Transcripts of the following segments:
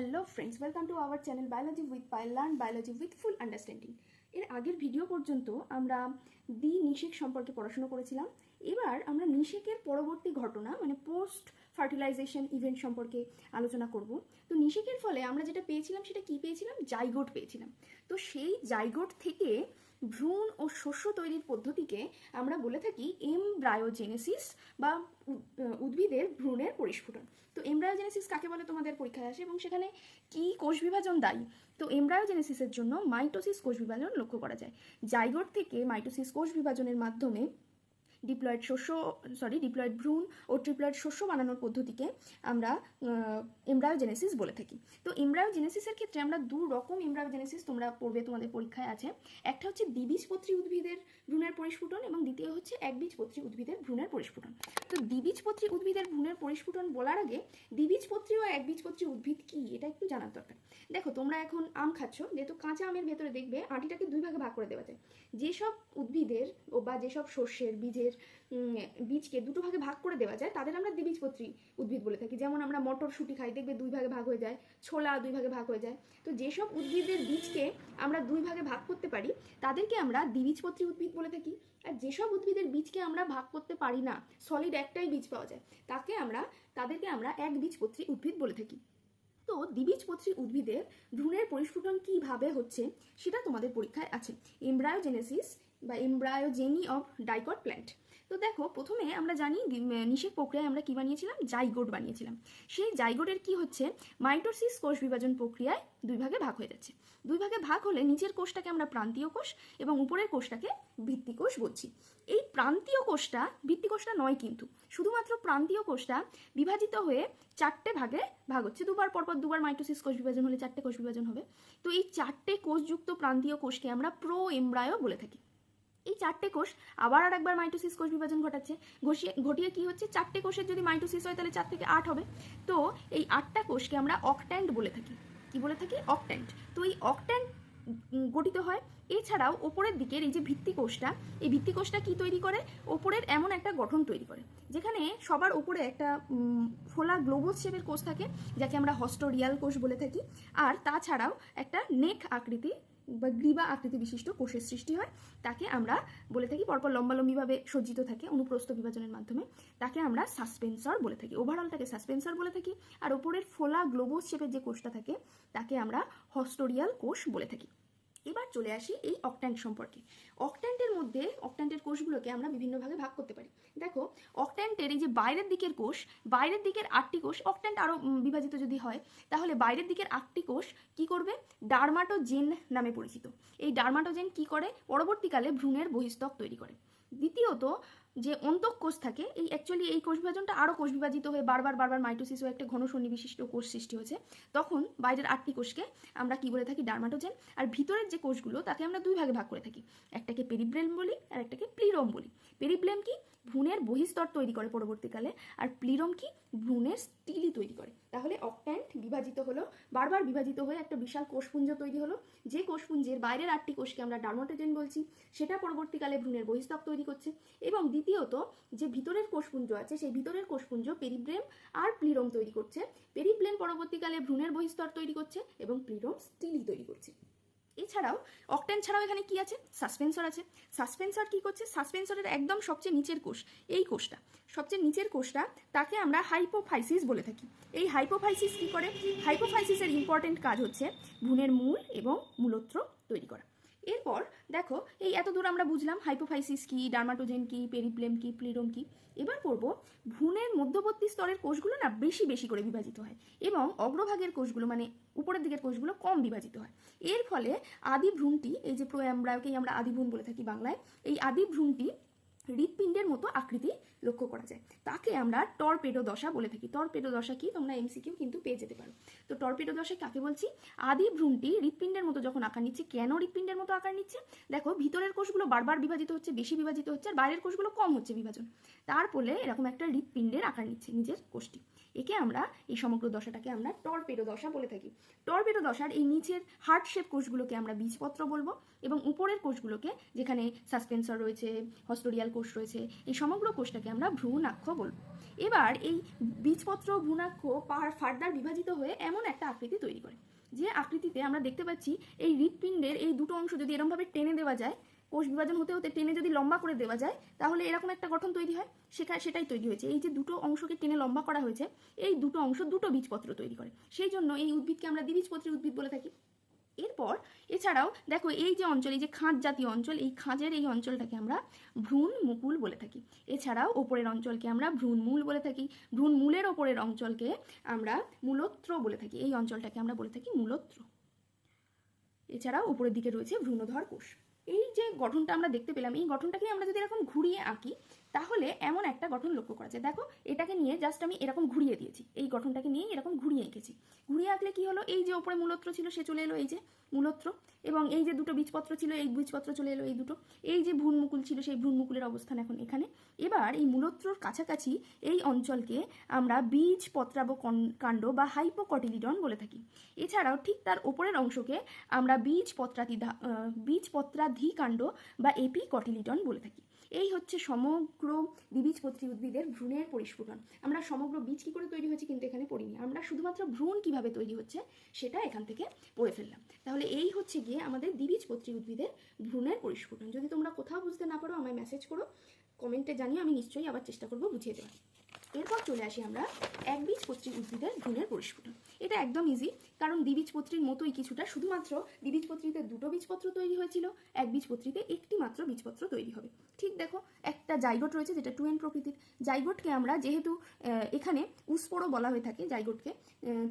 Hello friends welcome to our channel biology with pi learn biology with full understanding এর আগের video পর্যন্ত আমরা দ্বি নিষেক সম্পর্কে পড়াশোনা করেছিলাম। এবার আমরা নিষেকের পরবর্তী ঘটনা মানে পোস্ট ফার্টিলাইজেশন ইভেন্ট সম্পর্কে আলোচনা করব। তো নিষেকের ফলে আমরা যেটা পেয়েছিলাম, সেটা কি পেয়েছিলাম? জাইগোট পেয়েছিলাম। তো সেই জাইগোট থেকে ভ্রূণ ও শস্য তৈরির পদ্ধতিকে আমরা বলে থাকি এমব্রায়োজেনেসিস বা উদ্ভিদের ভ্রূণের পরিস্ফুটন। তো এমব্রায়োজেনেসিস কাকে বলে তোমাদের পরীক্ষায় আসে এবং সেখানে কি কোষ বিভাজন দায়ী? তো এমব্রায়োজেনেসিসের জন্য মাইটোসিস কোষ বিভাজন লক্ষ্য করা যায়। জাইগোট থেকে মাইটোসিস কোষ বিভাজনের মাধ্যমে ডিপ্লয়েড শস্য সরি ডিপ্লয়েড ভ্রূণ ও ট্রিপ্লয়েড শস্য বানানোর পদ্ধতিকে আমরা এমব্রায়োজেনেসিস বলে থাকি। তো এমব্রায়োজেনেসিসের ক্ষেত্রে আমরা দু রকম এমব্রায়োজেনেসিস তোমরা পড়বে তোমাদের পরীক্ষায় আছে। একটা হচ্ছে দ্বিবীজপত্রী উদ্ভিদের ভ্রূণের পরিস্ফুটন এবং দ্বিতীয় হচ্ছে একবীজপত্রী উদ্ভিদের ভ্রূণের পরিস্ফুটন। তো দ্বিবীজপত্রী উদ্ভিদের ভ্রূণের পরিস্ফুটন বলার আগে দ্বিবীজপত্রী ও একবীজপত্রী উদ্ভিদ কি? এটা একটু জানার দরকার। দেখো, তোমরা এখন আম খাচ্ছ, যেহেতু কাঁচা আমের ভেতরে দেখবে, আটিটাকে দুই ভাগে ভাগ করে দেওয়া যায়। যেসব উদ্ভিদের বা যেসব শস্যের, বীজের উম, বীজকে দুটো ভাগে ভাগ করে দেওয়া যায় তাদের আমরা দ্বিবীজপত্রী উদ্ভিদ বলে থাকি। যেমন আমরা মটরশুঁটি খাই দেখবে দুই ভাগে ভাগ হয়ে যায় ছোলা দুই ভাগে ভাগ হয়ে যায়। তো যেসব উদ্ভিদের বীজকে আমরা দুই ভাগে ভাগ করতে পারি তাদেরকে আমরা দ্বিবীজপত্রী উদ্ভিদ বলে থাকি। আর যেসব উদ্ভিদের বীজকে আমরা ভাগ করতে পারি না সলিড একটাই বীজ পাওয়া যায় তাকে আমরা তাদেরকে আমরা এক বীজপত্রী উদ্ভিদ বলে থাকি। তো দ্বিবীজপত্রী উদ্ভিদের ভ্রূণের পরিস্ফুটন কীভাবে হচ্ছে সেটা তোমাদের পরীক্ষায় আছে। এমব্রায়োজেনেসিস বা এমব্রায়োজেনি অফ ডাইকট প্ল্যান্ট তো দেখো, প্রথমে আমরা জানি নিষেক প্রক্রিয়ায় আমরা কি বানিয়েছিলাম? জাইগোট বানিয়েছিলাম। সেই জাইগোটের কি হচ্ছে? মাইটোসিস কোষ বিভাজন প্রক্রিয়ায় দুই ভাগে ভাগ হয়ে যাচ্ছে। দুই ভাগে ভাগ হলে নিচের কোষটাকে আমরা প্রান্তীয় কোষ এবং উপরের কোষটাকে ভিত্তিকোষ বলছি। এই প্রান্তীয় কোষটা ভিত্তিকোষটা নয় কিন্তু, শুধুমাত্র প্রান্তীয় কোষটা বিভাজিত হয়ে চারটে ভাগে ভাগ হচ্ছে। দুবার পরপর দুবার মাইটোসিস কোষ বিভাজন হলে চারটে কোষ বিভাজন হবে। তো এই চারটে কোষযুক্ত প্রান্তীয় কোষকে আমরা প্রো এমব্রায়ো বলে থাকি। এই চারটে কোষ, আবার আর একবার মাইটোসিস কোষ বিভাজন ঘটাচ্ছে। ঘষিয়ে ঘটিয়ে কি হচ্ছে? চারটে কোষের যদি মাইটোসিস হয়, তাহলে চার থেকে আট হবে। তো এই আটটা কোষকে আমরা অকট্যান্ট বলে থাকি। কি বলে থাকি? অকট্যান্ট তো এই অকট্যান্ট গঠিত হয় এছাড়াও ওপরের দিকের এই যে ভিত্তি কোষটা, এই ভিত্তি কোষটা কি তৈরি করে? ওপরের এমন একটা গঠন তৈরি করে, যেখানে সবার উপরে একটা ফোলা গ্লোবোস শেপের কোষ থাকে, যাকে আমরা হস্টোরিয়াল কোষ বলে থাকি। আর তাছাড়াও একটা নেক আকৃতি বা গ্রীবা আকৃতি বিশিষ্ট কোষের সৃষ্টি হয়, তাকে আমরা বলে থাকি, পরপর লম্বালম্বিভাবে সজ্জিত থাকে অনুপ্রস্থ বিভাজনের মাধ্যমে। তাকে আমরা সাসপেন্সর বলে থাকি। ওভারঅলটাকে সাসপেন্সর বলে থাকি। আর ওপরের ফোলা গ্লোবোস শেপের যে কোষটা থাকে, তাকে আমরা হস্টোরিয়াল কোষ বলে থাকি। এবার চলে আসি এই অকট্যান্ট সম্পর্কে। অকট্যান্টের মধ্যে অকট্যান্টের কোষগুলোকে আমরা বিভিন্নভাবে ভাগ করতে পারি। দেখো অকট্যান্টের এই যে বাইরের দিকের কোষ, বাইরের দিকের আটটি কোষ অকট্যান্ট আরও বিভাজিত যদি হয়, তাহলে বাইরের দিকের আটটি কোষ কি করবে? ডার্মাটোজেন নামে পরিচিত। এই ডার্মাটোজেন কি করে? পরবর্তীকালে ভ্রূণের বহিস্তক তৈরি করে। দ্বিতীয়ত যে অন্তঃ কোষ থাকে, এই অ্যাকচুয়ালি এই কোষ বিভাজনটা আরও কোষ বিভাজিত হয়ে বারবার বারবার মাইটোসিস হয়ে একটা ঘন সন্নিবিশিষ্ট কোষ সৃষ্টি হয়েছে। তখন বাইরের আটটি কোষকে আমরা কি বলে থাকি? ডার্মাটোজেন। আর ভিতরের যে কোষগুলো, তাকে আমরা দুই ভাগে ভাগ করে থাকি। একটাকে পেরিব্রেম বলি, আর একটাকে প্লিরম বলি। পেরিব্রেম কি? ভ্রূণের বহিস্তর তৈরি করে পরবর্তীকালে, আর প্লিরম কি? ভ্রূণের স্টিলি তৈরি করে। তাহলে অকট্যান্ট বিভাজিত হলো, বারবার বিভাজিত হয়ে একটা বিশাল কোষপুঞ্জ তৈরি হলো। যে কোষপুঞ্জের বাইরের আটটি কোষকে আমরা ডার্মাটোজেন বলছি, সেটা পরবর্তীকালে ভ্রূণের বহিস্তক তৈরি করছে। এবং দ্বিতীয়ত, যে ভিতরের কোষপুঞ্জ আছে, সেই ভিতরের কোষপুঞ্জ পেরিব্রেম আর প্লিরম তৈরি করছে। পেরিব্লেম পরবর্তীকালে ভ্রূণের বহিস্তর তৈরি করছে এবং প্লিরম স্টিলি তৈরি করছে। এছাড়াও অকটেন ছাড়াও এখানে কি আছে? সাসপেন্সর আছে। সাসপেন্সর কি করছে? সাসপেন্সরের একদম সবচেয়ে নিচের কোষ, এই কোষটা, সবচেয়ে নিচের কোষটা তাকে আমরা হাইপোফাইসিস বলে থাকি। এই হাইপোফাইসিস কি করে? হাইপোফাইসিসের ইম্পর্টেন্ট কাজ হচ্ছে ভ্রূণের মূল এবং মূলত্র তৈরি করা। দেখো, এই এত দূর আমরা বুঝলাম হাইপোফাইসিস কি ডার্মাটোজেন কি পেরিপ্লেম কি প্লিরোম কি। এবার পড়ব, ভ্রূণের মধ্যবর্তী স্তরের কোষগুলো না বেশি বেশি করে বিভাজিত হয় এবং অগ্রভাগের কোষগুলো মানে উপরের দিকের কোষগুলো কম বিভাজিত হয়। এর ফলে আদি ভ্রূণটি, এই যে প্রোয়াম্ব্রায়কেই আমরা আদি ভ্রূণ বলে থাকি বাংলায়, এই আদি ভ্রূণটি হৃৎপিণ্ডের মতো আকৃতি লক্ষ্য করা যায় তাকে আমরা টর্পেডো দশা বলে থাকি। টর্পেডো দশা কি? তোমরা এমসিকিউ কিন্তু পেয়ে যেতে পারো। তো টর্পেডো দশা কাকে বলছি? আদি ভ্রূণটি হৃৎপিণ্ডের মতো যখন আকার নিচ্ছে, কেন হৃৎপিণ্ডের মতো আকার নিচ্ছে? দেখো, ভিতরের কোষগুলো বারবার বিভাজিত হচ্ছে, বেশি বিভাজিত হচ্ছে, আর বাইরের কোষগুলো কম হচ্ছে বিভাজন। তার ফলে এরকম একটা হৃৎপিণ্ডের আকার নিচ্ছে নিজের কোষটি। একে আমরা এই সমগ্র দশাটাকে আমরা টর্পেডো দশা বলে থাকি। টর্পেডো দশার এই নিচের হার্ট শেপ কোষগুলোকে আমরা বীজপত্র বলব এবং উপরের কোষগুলোকে যেখানে সাসপেন্সর রয়েছে হস্টোরিয়াল কোষ রয়েছে, এই সমগ্র কোষটাকে আমরা ভ্রূণাক্ষ বলব। এবার এই বীজপত্র ভ্রূণাক্ষ পাহাড় ফার্দার বিভাজিত হয়ে এমন একটা আকৃতি তৈরি করে। যে আকৃতিতে আমরা দেখতে পাচ্ছি এই হৃৎপিণ্ডের এই দুটো অংশ যদি এরমভাবে টেনে দেওয়া যায়, কোষ বিভাজন হতে হতে টেনে যদি লম্বা করে দেওয়া যায়, তাহলে এরকম একটা গঠন তৈরি হয়। সেটা সেটাই তৈরি হয়েছে। এই যে দুটো অংশকে টেনে লম্বা করা হয়েছে, এই দুটো অংশ দুটো বীজপত্র তৈরি করে। সেই জন্য এই উদ্ভিদকে আমরা দ্বিবীজপত্রী উদ্ভিদ বলে থাকি। এরপর এছাড়াও দেখো এই যে অঞ্চল, এই যে খাঁজ জাতীয় অঞ্চল, এই খাঁজের এই অঞ্চলটাকে আমরা ভ্রূণ মুকুল বলে থাকি। এছাড়াও ওপরের অঞ্চলকে আমরা ভ্রূণ মূল বলে থাকি। ভ্রূণ মূলের ওপরের অঞ্চলকে আমরা মূলত্র বলে থাকি। এই অঞ্চলটাকে আমরা বলে থাকি মূলত্র। এছাড়াও উপরের দিকে রয়েছে ভ্রূণধর কোষ। এই যে গঠনটা আমরা দেখতে পেলাম, এই গঠনটাকে আমরা যদি এরকম ঘুরিয়ে আঁকি তাহলে এমন একটা গঠন লক্ষ্য করা যায়। দেখো, এটাকে নিয়ে জাস্ট আমি এরকম ঘুরিয়ে দিয়েছি। এই গঠনটাকে নিয়ে এরকম ঘুরিয়ে এঁকেছি। ঘুরিয়ে আঁকলে কি হলো? এই যে ওপরে মূলত্র ছিল, সে চলে এলো এই যে মূলত্র এবং এই যে দুটো বীজপত্র ছিল, এই বীজপত্র চলে এলো এই দুটো। এই যে ভ্রূণমুকুল ছিল, সেই ভ্রূণমুকুলের অবস্থান এখন এখানে। এবার এই মূলত্রর কাছাকাছি এই অঞ্চলকে আমরা বীজ পত্রাব কাণ্ড বা হাইপোকটিলিডন বলে থাকি। এছাড়াও ঠিক তার ওপরের অংশকে আমরা বীজ পত্রাতি বীজ পত্রাধি কাণ্ড বা এপি কটিলিডন বলে থাকি। এই হচ্ছে সমগ্র দ্বিবীজপত্রী উদ্ভিদের ভ্রূণের পরিস্ফুটন। আমরা সমগ্র বীজ কী করে তৈরি হয়েছে কিন্তু এখানে পড়িনি। আমরা শুধুমাত্র ভ্রূণ কীভাবে তৈরি হচ্ছে সেটা এখান থেকে পড়ে ফেললাম। তাহলে এই হচ্ছে গিয়ে আমাদের দ্বিবীজপত্রী উদ্ভিদের ভ্রূণের পরিস্ফুটন। যদি তোমরা কোথাও বুঝতে না পারো, আমায় মেসেজ করো কমেন্টে জানিয়ে আমি নিশ্চয়ই আবার চেষ্টা করব বুঝিয়ে দেওয়ার। এরপর চলে আসি আমরা একবীজপত্রী উদ্ভিদের ভ্রূণের পরিস্ফুটন এটা একদম ইজি কারণ দ্বিবীজপত্রীর মতোই কিছুটা, শুধুমাত্র দ্বিবীজপত্রীতে দুটো বীজপত্র তৈরি হয়েছিল একবীজপত্রীতে একটি মাত্র বীজপত্র তৈরি হবে। ঠিক দেখো, একটা জাইগোট রয়েছে যেটা টু এন প্রকৃতির। জাইগোটকে আমরা যেহেতু এখানে উস্পড়ো বলা হয়ে থাকে জাইগোটকে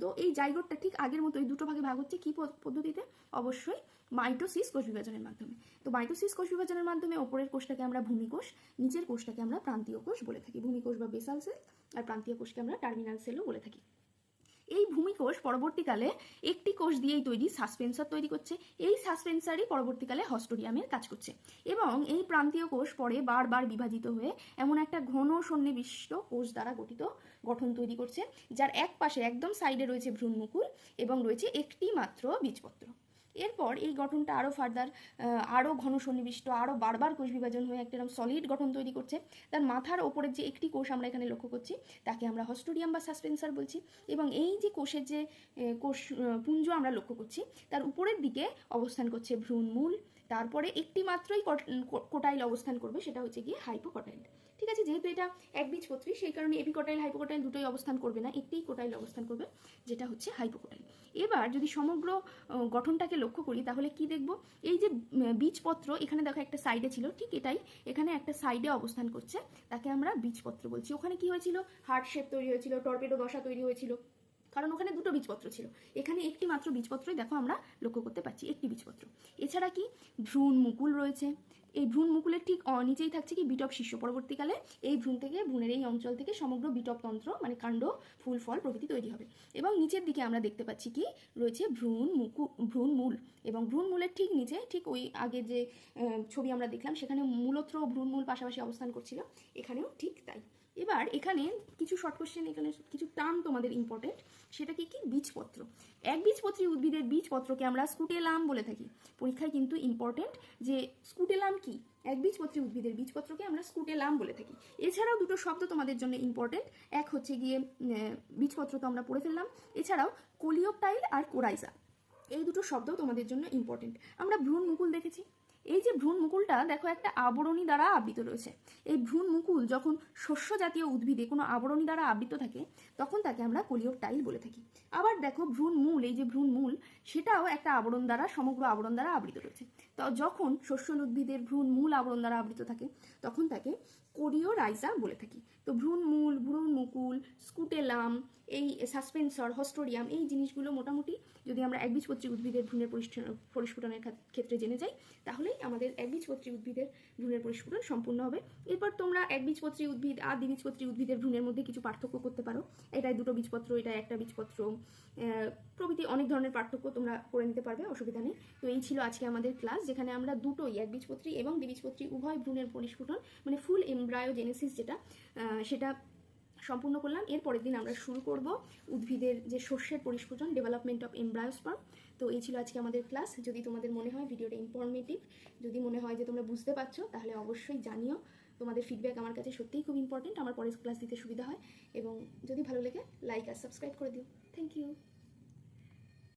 তো এই জাইগোটটা ঠিক আগের মতোই দুটো ভাগে ভাগ হচ্ছে কি পদ- পদ্ধতিতে? অবশ্যই মাইটোসিস কোষ বিভাজনের মাধ্যমে। তো মাইটোসিস কোষ বিভাজনের মাধ্যমে ওপরের কোষটাকে আমরা ভূমিকোষ, নিচের কোষটাকে আমরা প্রান্তীয় কোষ বলে থাকি। ভূমিকোষ বা বেসাল সেল আর প্রান্তীয় কোষকে আমরা টার্মিনাল সেলও বলে থাকি। এই ভূমিকোষ পরবর্তীকালে একটি কোষ দিয়েই তৈরি সাসপেন্সার তৈরি করছে। এই সাসপেন্সারই পরবর্তীকালে হস্টোরিয়ামের কাজ করছে এবং এই প্রান্তীয় কোষ পরে বারবার বিভাজিত হয়ে এমন একটা ঘন সন্নিবিষ্ট কোষ দ্বারা গঠিত গঠন তৈরি করছে, যার এক পাশে একদম সাইডে রয়েছে ভ্রূণমুকুল এবং রয়েছে একটি মাত্র বীজপত্র। এরপর এই গঠনটা আরও ফার্দার আরও ঘন সন্নিবিষ্ট আরও বারবার কোষ বিভাজন হয়ে একটা এরকম সলিড গঠন তৈরি করছে। তার মাথার ওপরের যে একটি কোষ আমরা এখানে লক্ষ্য করছি, তাকে আমরা হস্টোরিয়াম বা সাসপেন্সার বলছি এবং এই যে কোষের যে কোষ পুঞ্জ আমরা লক্ষ্য করছি, তার উপরের দিকে অবস্থান করছে ভ্রূণমূল, তারপরে একটি মাত্রই কোটাইল অবস্থান করবে, সেটা হচ্ছে গিয়ে হাইপোকটাইল ঠিক আছে, যেহেতু এটা একবীজপত্রী সেই কারণে এপিকোটাইল হাইপোকোটাইল দুটোই অবস্থান করবে না একটিই কোটাইল অবস্থান করবে, যেটা হচ্ছে হাইপোকোটাইল এবার যদি সমগ্র গঠনটাকে লক্ষ্য করি, তাহলে কি দেখব? এই যে বীজপত্র এখানে দেখো একটা সাইডে ছিল, ঠিক এটাই, এখানে একটা সাইডে অবস্থান করছে, তাকে আমরা বীজপত্র বলছি। ওখানে কি হয়েছিল? হার্ট শেপ তৈরি হয়েছিল, টর্পেডো দশা তৈরি হয়েছিল, কারণ ওখানে দুটো বীজপত্র ছিল। এখানে একটি মাত্র বীজপত্রই দেখো আমরা লক্ষ্য করতে পারছি, একটি বীজপত্র এছাড়া কি? ভ্রূণ মুকুল রয়েছে এই ভ্রূণ মুকুলের ঠিক নিচেই থাকছে কি বিটপ শিষ্য পরবর্তীকালে এই ভ্রূণ থেকে, ভ্রূণের এই অঞ্চল থেকে সমগ্র বিটপ তন্ত্র মানে কাণ্ড, ফুল, ফল প্রভৃতি তৈরি হবে। এবং নিচের দিকে আমরা দেখতে পাচ্ছি কি, রয়েছে ভ্রূণ মুকু, ভ্রূণ মূল। এবং ভ্রূণ মূলের ঠিক নিচে, ঠিক ওই আগে যে ছবি আমরা দেখলাম, সেখানে মূলত্র ভ্রূণ মূল পাশাপাশি অবস্থান করছিল। এখানেও ঠিক তাই। এবার এখানে কিছু শর্ট কোশ্চেন এখানে কিছু টার্ম তোমাদের ইম্পর্টেন্ট সেটা কি? কি বীজপত্র। এক বীজপত্রী উদ্ভিদের বীজপত্রকে আমরা স্কুটেলাম বলে থাকি। পরীক্ষায় কিন্তু ইম্পর্টেন্ট যে স্কুটেলাম কি? এক বীজপত্রী উদ্ভিদের বীজপত্রকে আমরা স্কুটেলাম বলে থাকি। এছাড়াও দুটো শব্দ তোমাদের জন্য ইম্পর্টেন্ট এক হচ্ছে গিয়ে বীজপত্র তো আমরা পড়ে ফেললাম। এছাড়াও কোলিওপটাইল আর কোরাইজা। এই দুটো শব্দ তোমাদের জন্য ইম্পর্টেন্ট আমরা ভ্রূণ মুকুল দেখেছি। এই যে ভ্রূণ মুকুলটা, দেখো একটা আবরণী দ্বারা আবৃত রয়েছে। এই ভ্রূণ মুকুল যখন শস্য জাতীয় উদ্ভিদে কোনো আবরণী দ্বারা আবৃত থাকে, তখন তাকে আমরা কোলিওপটাইল বলে থাকি। আবার দেখো ভ্রূণ মূল, এই যে ভ্রূণ মূল, সেটাও একটা আবরণ দ্বারা, সমগ্র আবরণ দ্বারা আবৃত রয়েছে। তো যখন শস্য উদ্ভিদের ভ্রূণ মূল আবরণ দ্বারা আবৃত থাকে, তখন তাকে কোরিও রাইজা বলে থাকি। তো ভ্রূণ মূল, ভ্রূণ মুকুল, স্কুটেলাম, এই সাসপেন্সর, হস্টোরিয়াম, এই জিনিসগুলো মোটামুটি যদি আমরা একবীজপত্রী উদ্ভিদের ভ্রূণের পরিস্ফুটনের ক্ষেত- ক্ষেত্রে জেনে যাই তাহলেই আমাদের একবীজপত্রী উদ্ভিদের ভ্রূণের পরিস্ফুটন সম্পূর্ণ হবে। এরপর তোমরা একবীজপত্রী উদ্ভিদ আর দ্বিবীজপত্রী উদ্ভিদের ভ্রূণের মধ্যে কিছু পার্থক্য করতে পারো। এটাই দুটো বীজপত্র এটা একটা বীজপত্র প্রভৃতি অনেক ধরনের পার্থক্য তোমরা করে নিতে পারবে, অসুবিধা নেই। তো এই ছিল আজকে আমাদের ক্লাস যেখানে আমরা দুটোই একবীজপত্রী এবং দ্বিবীজপত্রী উভয় ভ্রূণের পরিস্ফুটন মানে ফুল এমব্রায়োজেনেসিস যেটা সেটা সম্পূর্ণ করলাম। এর পরের দিন আমরা শুরু করব উদ্ভিদের যে শস্যের পরিস্ফুটন ডেভেলপমেন্ট অফ এমব্রায়োস্পার্ম তো এই ছিল আজকে আমাদের ক্লাস যদি তোমাদের মনে হয় ভিডিওটা ইনফরমেটিভ যদি মনে হয় যে তোমরা বুঝতে পারছ, তাহলে অবশ্যই জানিও। তোমাদের ফিডব্যাক আমার কাছে সত্যিই খুব ইম্পর্টেন্ট আমার পরের ক্লাস দিতে সুবিধা হয়। এবং যদি ভালো লাগে লাইক আর সাবস্ক্রাইব করে দিও। Thank you